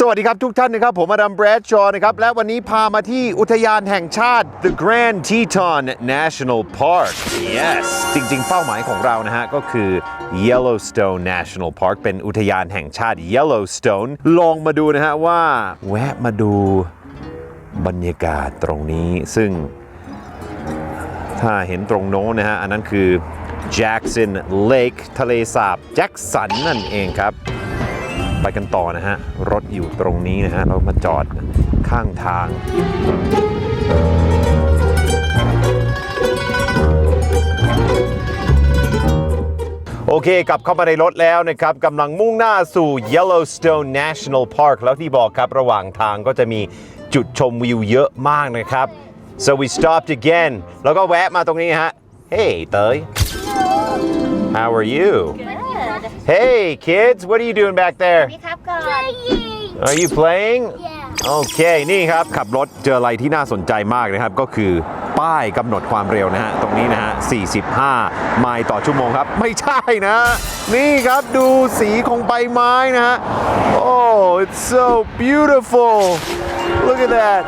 สวัสดีครับทุกท่านนะครับ ผมอดัมแบรดชอนะครับ และวันนี้พามาที่อุทยานแห่งชาติ The Grand Teton National Park yes จริง ๆ เป้าหมายของเรานะฮะ ก็คือ Yellowstone National Park เป็นอุทยานแห่งชาติ Yellowstone ลองมาดูนะฮะว่า แวะมาดูบรรยากาศตรงนี้ ซึ่ง ถ้าเห็นตรงโน้นนะฮะ อันนั้นคือ Jackson Lake ทะเลสาบแจ็คสันนั่นเองครับ ไปกันต่อนะฮะ รถอยู่ตรงนี้นะฮะ เรามาจอดข้างทางโอเคกลับเข้ามาในรถแล้วนะครับกำลังมุ่งหน้าสู่ Yellowstone National Park แล้วที่บอกครับระหว่างทางก็จะมีจุดชมวิวเยอะมากนะครับ so we stopped again แล้วก็แวะมาตรงนี้ฮะ Hey เตย How are you Good. Hey kids what are you doing back there พี่ครับก่อน Are you playing Yeah. โอเคนี่ครับ ขับรถเจออะไรที่น่าสนใจมากนะครับ ก็คือป้ายกำหนดความเร็วนะฮะ ตรงนี้นะฮะ 45 ไมล์ต่อชั่วโมงครับ ไม่ใช่นะ นี่ครับดูสีของใบไม้นะฮะ Oh it's so beautiful look at that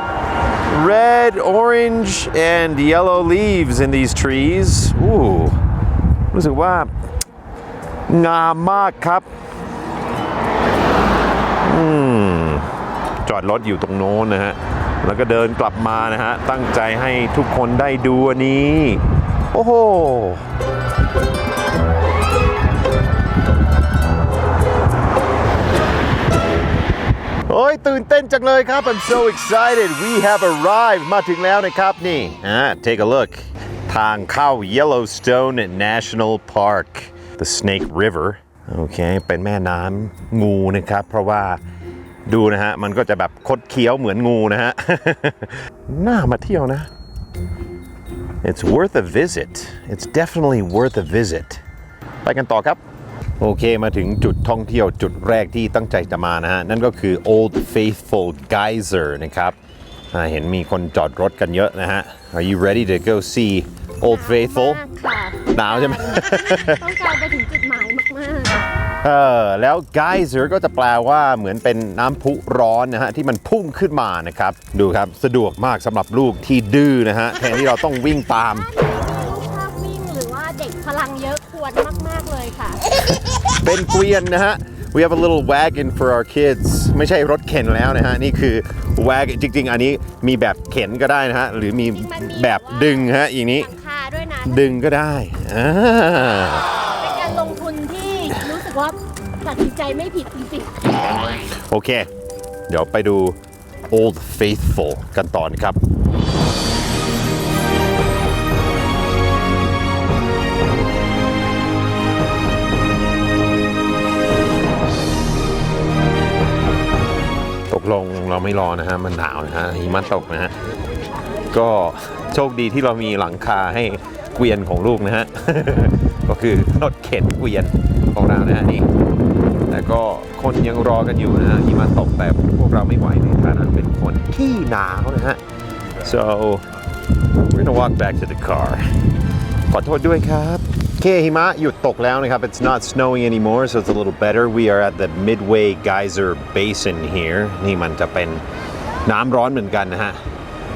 red orange and yellow leaves in these trees อู้รู้สึกว่า งามมากครับจอดรถอยู่ตรงโน้นนะฮะ แล้วก็เดินกลับมานะฮะ ตั้งใจให้ทุกคนได้ดูอันนี้ โอ้โหโอ้ยตื่นเต้นจังเลยครับ I'm so excited we have arrived มาถึงแล้วนะครับนี่อ่า take a look ทางเข้า Yellowstone National Park the Snake River โอเค เป็นแม่น้ำงูนะครับ เพราะว่าดูนะฮะ มันก็จะแบบคดเคี้ยวเหมือนงูนะฮะ น่ามาเที่ยวนะ It's worth a visit It's definitely worth a visit ไปกันต่อครับ โอเค มาถึงจุดท่องเที่ยวจุดแรกที่ตั้งใจจะมานะฮะ นั่นก็คือ Old Faithful Geyser นะครับ เห็นมีคนจอดรถกันเยอะนะฮะ Are you ready to go see Old Faithful มากค่ะหนาวใช่ไหม ต้องการไปถึงจุดหมายมากเออแล้ว geyser ก็จะแปลว่าเหมือนเป็นน้ำพุร้อนนะฮะ ที่มันพุ่งขึ้นมานะครับ ดูครับสะดวกมากสำหรับลูกที่ดื้อนะฮะ แทนที่เราต้องวิ่งตามๆลูกชอบวิ่งหรือว่าเด็กพลังเยอะควรมาก ๆ เลยค่ะ เป็นเกวียนนะฮะ we have a little wagon for our kids ไม่ใช่รถเข็นแล้วนะฮะ นี่คือ wagon จริง ๆ อันนี้มีแบบเข็นก็ได้นะฮะ หรือมีมันมีแบบดึงฮะอย่างนี้ห ดึงก็ได้อ่าเป็นการลงทุนที่รู้สึกว่าตัดสินใจไม่ผิดจริงโอเค เดี๋ยวไปดู Old Faithful กันต่อนะครับ ตกลงเราไม่รอนะฮะ มันหนาวนะฮะหิมะตกนะฮะ ก็โชคดีที่เรามีหลังคาให้ เกวียนของลูกนะฮะ ก็คือรถเข็นเกวียนของเรานะฮะนี่แต่ก็คนยังรอกันอยู่นะฮะหิมะตกแต่พวกเราไม่ไหวในฐานะเป็นคนที่หนาวนะฮะ so we're gonna walk back to the car ขอโทษด้วยครับเคหิมะหยุดตกแล้วนะครับ it's not snowing anymore so it's a little better we are at the Midway Geyser Basin here นี่มันจะเป็นน้ำร้อนเหมือนกันนะฮะ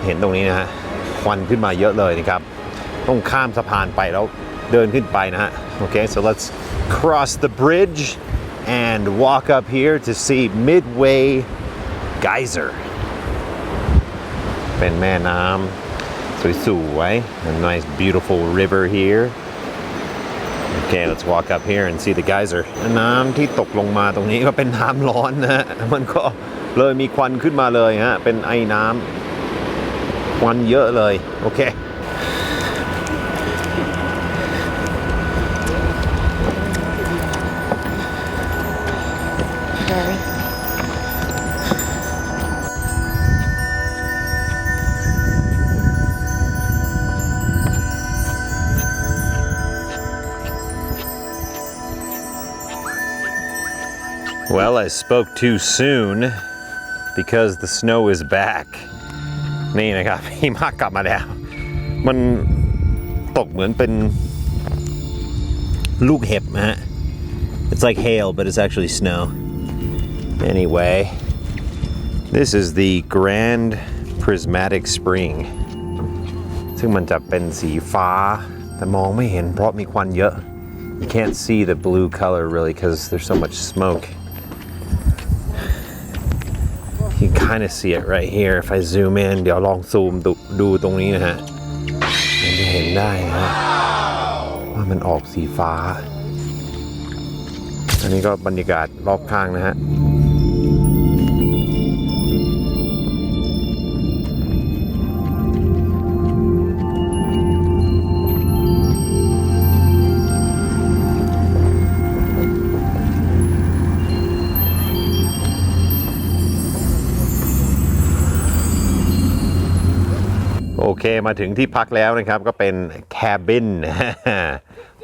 เห็นตรงนี้นะฮะ ควันขึ้นมาเยอะเลยนะครับ ต้องข้ามสะพานไปแล้วเดินขึ้นไปนะฮะโอเค so let's cross the bridge and walk up here to see Midway Geyser เป็นแม่น้ำสวยๆ a nice beautiful river here Okay, let's walk up here and see the geyser น้ำที่ตกลงมาตรงนี้ก็เป็นน้ำร้อนนะฮะ มันก็เลยมีควันขึ้นมาเลยฮะ เป็นไอ้น้ำควันเยอะเลย โอเค Well, I spoke too soon because the snow is back นี่นะครับ หิมะกลับมาแล้ว มันตกเหมือนเป็นลูกเห็บนะฮะ It's like hail but it's actually snow Anyway This is the Grand Prismatic Spring ซึ่งมันจะเป็นสีฟ้า แต่มองไม่เห็นเพราะมีควันเยอะ You can't see the blue color really because there's so much smoke. You kind of see it right here if I zoom in เดี๋ยวลองซูมดูดูตรงนี้นะฮะมันจะเห็นได้นะฮะว่ามันออกสีฟ้า อันนี้ก็บรรยากาศรอบข้างนะฮะ โอเคมาถึงที่พักแล้วนะครับก็เป็นแคบิน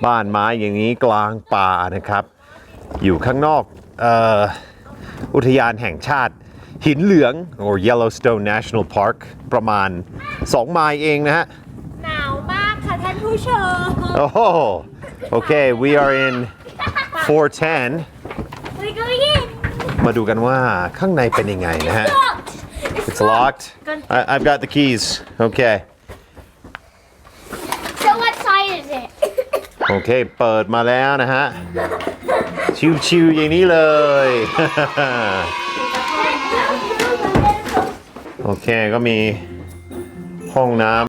บ้านไม้อย่างนี้กลางป่านะครับ อยู่ข้างนอกเอ่ออุทยานแห่งชาติ หินเหลือง or Yellowstone National Park ประมาณ 2 ไมล์เองนะฮะ หนาวมากค่ะท่านผู้ชม โอ้โหโอเค we are in 410เฮ้ยก็ยิ่งมาดูกันว่าข้างในเป็นยังไงนะฮะ It's locked I, I've got the keys okay So what side is it? โอเค เปิดมาแล้วนะฮะ ชิวๆอย่างนี้เลย โอเคก็มีห้องน้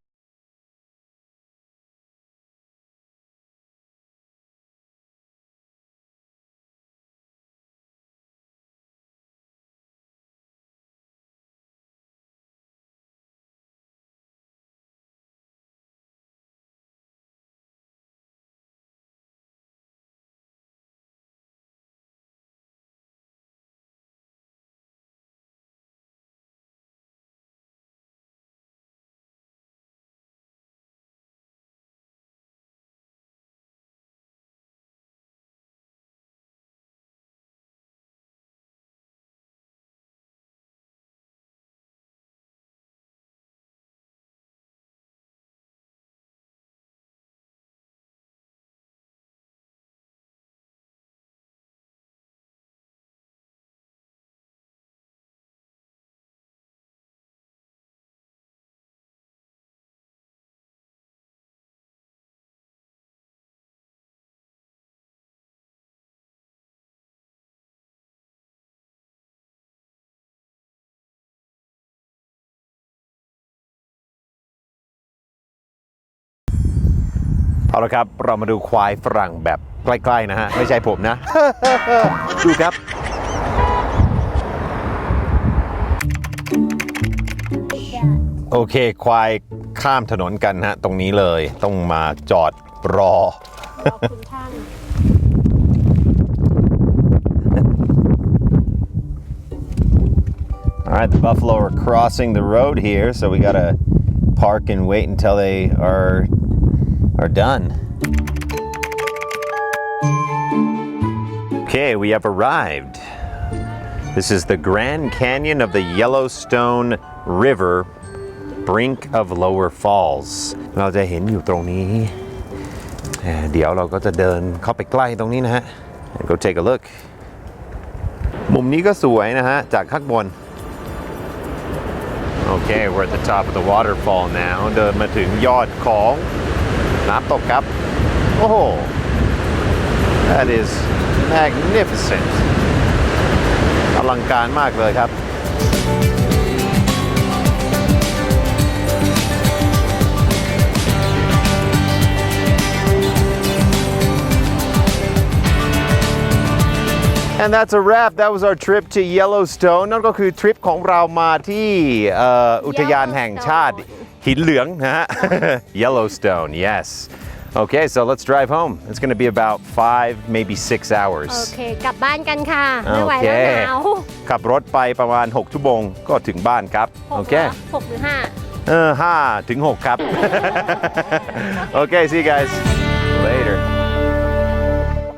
เอาละครับ เรามาดูควายฝรั่งแบบใกล้ ๆ นะฮะ ไม่ใช่ผมนะ ดูครับ โอเค ควายข้ามถนนกันฮะ ตรงนี้เลยต้องมาจอดรอ ขอบคุณท่าน All right, the buffalo are crossing the road here, so we gotta park and wait until they are are done. Okay, we have arrived. This is the Grand Canyon of the Yellowstone River, brink of Lower Falls. เราจะเห็นอยู่ตรงนี้เอ่อเดี๋ยวเราก็จะเดินเข้าไปใกล้ตรงนี้นะฮะ and go take a look มุมนี้ก็สวยนะฮะ จากข้างบน Okay, we're at the top of the waterfall now เดินมาถึงยอดของ น้ำตกครับ โอ้โห that is magnificent อลังการมากเลยครับ And that's a wrap. That was our trip to Yellowstone. นั่นก็คือทริปของเรามาที่เอ่ออุทยานแห่งชาติหินเหลืองนะฮะ Yellowstone, yes. Okay, so let's drive home. It's going to be about five, maybe six โอ hours. เค กลับบ้านกันค่ะ ไม่ไหว โอเค แล้วหนาว ขับรถไปประมาณ 6 ชั่วโมงก็ถึงบ้านครับ ห โอก เค เหรอหกหรือห้า เออห้าถึง 6 ครับ okay, see you guys later.